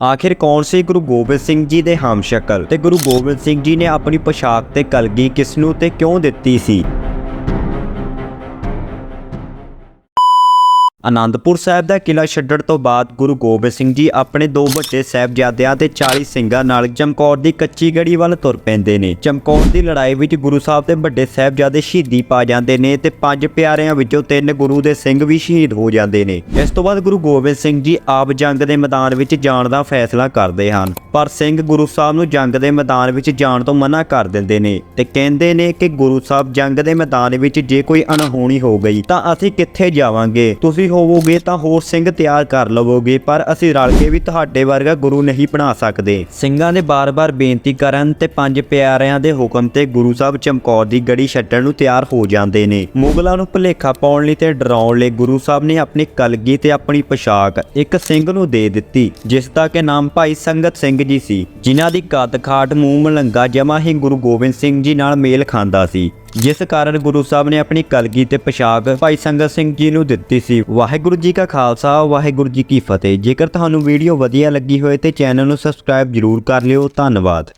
ਆਖਿਰ ਕੌਣ ਸੀ ਗੁਰੂ ਗੋਬਿੰਦ ਸਿੰਘ ਜੀ ਦੇ ਹਮਸ਼ਕਲ ਤੇ ਗੁਰੂ ਗੋਬਿੰਦ ਸਿੰਘ ਜੀ ਨੇ ਆਪਣੀ ਪੋਸ਼ਾਕ ਤੇ ਕਲਗੀ ਕਿਸ ਨੂੰ ਤੇ ਕਿਉਂ ਦਿੱਤੀ ਸੀ? ਆਨੰਦਪੁਰ ਸਾਹਿਬ ਦਾ ਕਿਲਾ ਛੱਡਣ ਤੋਂ ਬਾਅਦ ਗੁਰੂ ਗੋਬਿੰਦ ਸਿੰਘ ਜੀ ਆਪਣੇ ਦੋ ਵੱਡੇ ਸਾਹਿਬਜ਼ਾਦਿਆਂ ਤੇ 40 ਸਿੰਘਾਂ ਨਾਲ ਚਮਕੌਰ ਦੀ ਕੱਚੀ ਗੜੀ ਵੱਲ ਤੁਰ ਪੈਂਦੇ ਨੇ। ਚਮਕੌਰ ਦੀ ਲੜਾਈ ਵਿੱਚ ਗੁਰੂ ਸਾਹਿਬ ਦੇ ਵੱਡੇ ਸਾਹਿਬਜ਼ਾਦੇ ਸ਼ਹੀਦੀ ਪਾ ਜਾਂਦੇ ਨੇ ਤੇ ਪੰਜ ਪਿਆਰਿਆਂ ਵਿੱਚੋਂ ਤਿੰਨ ਗੁਰੂ ਦੇ ਸਿੰਘ ਵੀ ਸ਼ਹੀਦ ਹੋ ਜਾਂਦੇ ਨੇ। ਇਸ ਤੋਂ ਬਾਅਦ ਗੁਰੂ ਗੋਬਿੰਦ ਸਿੰਘ ਜੀ ਆਪ ਜੰਗ ਦੇ ਮੈਦਾਨ ਵਿੱਚ ਜਾਣ ਦਾ ਫੈਸਲਾ ਕਰਦੇ ਹਨ। ਪਰ ਸਿੰਘ ਗੁਰੂ ਸਾਹਿਬ ਨੂੰ ਜੰਗ ਦੇ ਮੈਦਾਨ ਵਿੱਚ ਜਾਣ ਤੋਂ ਮਨਾ ਕਰ ਦਿੰਦੇ ਨੇ ਤੇ ਕਹਿੰਦੇ ਨੇ ਕਿ ਗੁਰੂ ਸਾਹਿਬ ਜੰਗ ਦੇ ਮੈਦਾਨ ਵਿੱਚ ਜੇ ਕੋਈ ਅਣਹੋਣੀ ਹੋ ਗਈ ਤਾਂ ਅਸੀਂ ਕਿੱਥੇ ਜਾਵਾਂਗੇ? ਤੁਸੀਂ ਹੋਵੋਗੇ ਤਾਂ ਹੋਰ ਸਿੰਘ ਤਿਆਰ ਕਰ ਲਵੋਗੇ, ਪਰ ਅਸੀਂ ਰਲ ਕੇ ਵੀ ਤੁਹਾਡੇ ਵਰਗਾ ਗੁਰੂ ਨਹੀਂ ਬਣਾ ਸਕਦੇ। ਸਿੰਘਾਂ ਦੇ ਬਾਰ-ਬਾਰ ਬੇਨਤੀ ਕਰਨ ਤੇ ਪੰਜ ਪਿਆਰਿਆਂ ਦੇ ਹੁਕਮ ਤੇ ਗੁਰੂ ਸਾਹਿਬ ਚਮਕੌਰ ਦੀ ਗੜੀ ਛੱਡਣ ਨੂੰ ਤਿਆਰ ਹੋ ਜਾਂਦੇ ਨੇ। ਮੁਗਲਾਂ ਨੂੰ ਭੁਲੇਖਾ ਪਾਉਣ ਲਈ ਤੇ ਡਰਾਉਣ ਲਈ ਗੁਰੂ ਸਾਹਿਬ ਨੇ ਆਪਣੀ ਕਲਗੀ ਤੇ ਆਪਣੀ ਪੋਸ਼ਾਕ ਇੱਕ ਸਿੰਘ ਨੂੰ ਦੇ ਦਿੱਤੀ, ਜਿਸ ਦਾ ਕਿ ਨਾਮ ਭਾਈ ਸੰਗਤ ਸਿੰਘ ਜੀ ਸੀ, ਜਿਨ੍ਹਾਂ ਦੀ ਕੱਦ ਖਾਟ ਮੂੰਹ ਮਲੰਗਾ ਜਮਾ ਹੀ ਗੁਰੂ ਗੋਬਿੰਦ ਸਿੰਘ ਜੀ ਨਾਲ ਮੇਲ ਖਾਂਦਾ ਸੀ। ਜਿਸ ਕਾਰਨ ਗੁਰੂ ਸਾਹਿਬ ਨੇ ਆਪਣੀ ਕਲਗੀ ਤੇ ਪੋਸ਼ਾਕ ਭਾਈ ਸੰਗਤ ਸਿੰਘ ਜੀ ਨੂੰ ਦਿੱਤੀ ਸੀ। ਵਾਹਿਗੁਰੂ ਜੀ ਕਾ ਖਾਲਸਾ, ਵਾਹਿਗੁਰੂ ਜੀ ਕੀ ਫਤਿਹ। ਜੇਕਰ ਤੁਹਾਨੂੰ ਵੀਡੀਓ ਵਧੀਆ ਲੱਗੀ ਹੋਵੇ ਤੇ ਚੈਨਲ ਨੂੰ ਸਬਸਕ੍ਰਾਈਬ ਜਰੂਰ ਕਰ ਲਿਓ। ਧੰਨਵਾਦ।